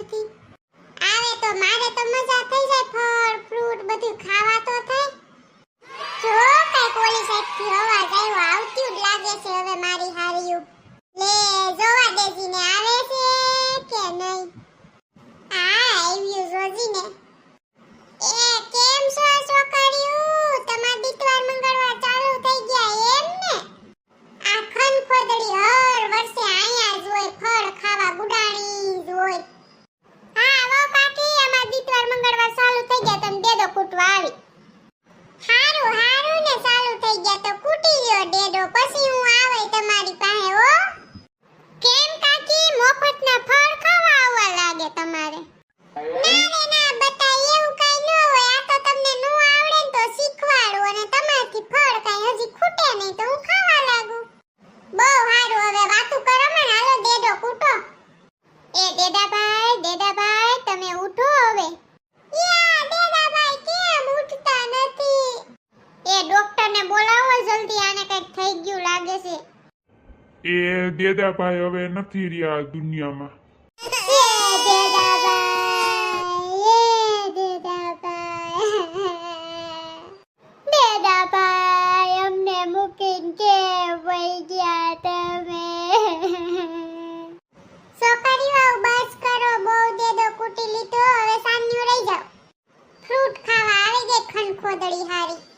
નથી. આવે તો મારે તો મજા થઈ જાય, ફળ ફ્રૂટ બધું ખાવા તો થાય. જો કઈ પોલીસ સાઈડથી અવાજ આવ્યો, આવતું જ લાગે છે હવે મારી હારીયું લે જોવા દેજીને આવે છે કે નહીં આ આવ્યું જોજીને એ કેમ છો છોકરીયું તમાર દીકરા મંગળવાર ચાલુ થઈ ગયા એમ ને આ ખન ખોદડી હર વર્ષે આયા જ હોય ફળ ખાવા ગુડાણી જ હોય હા વો કાકી અમાર દીકરા મંગળવાર ચાલુ થઈ ગયા તમે આવી હારું હારું ને ચાલુ થઈ ગયા તો કૂટી લ્યો ડેડો. પછી હું આવે તમારી પાસે, હો. કેમ કાકી? મફતના ફળ ખાવા આવવા લાગે તમારે. ના રે, ના, બટા, એવું કઈ ન હોય. આ તો તમને નો આવડે ને તો શીખવાડું અને તમારથી ફળ કઈ હજી ખૂટે નહીં તો હું એને બોલાવો જલ્દી આને કંઈક થઈ ગયું લાગે છે. એ દેદાભાઈ હવે નથી રહ્યા દુનિયામાં. ખોદડી હારી.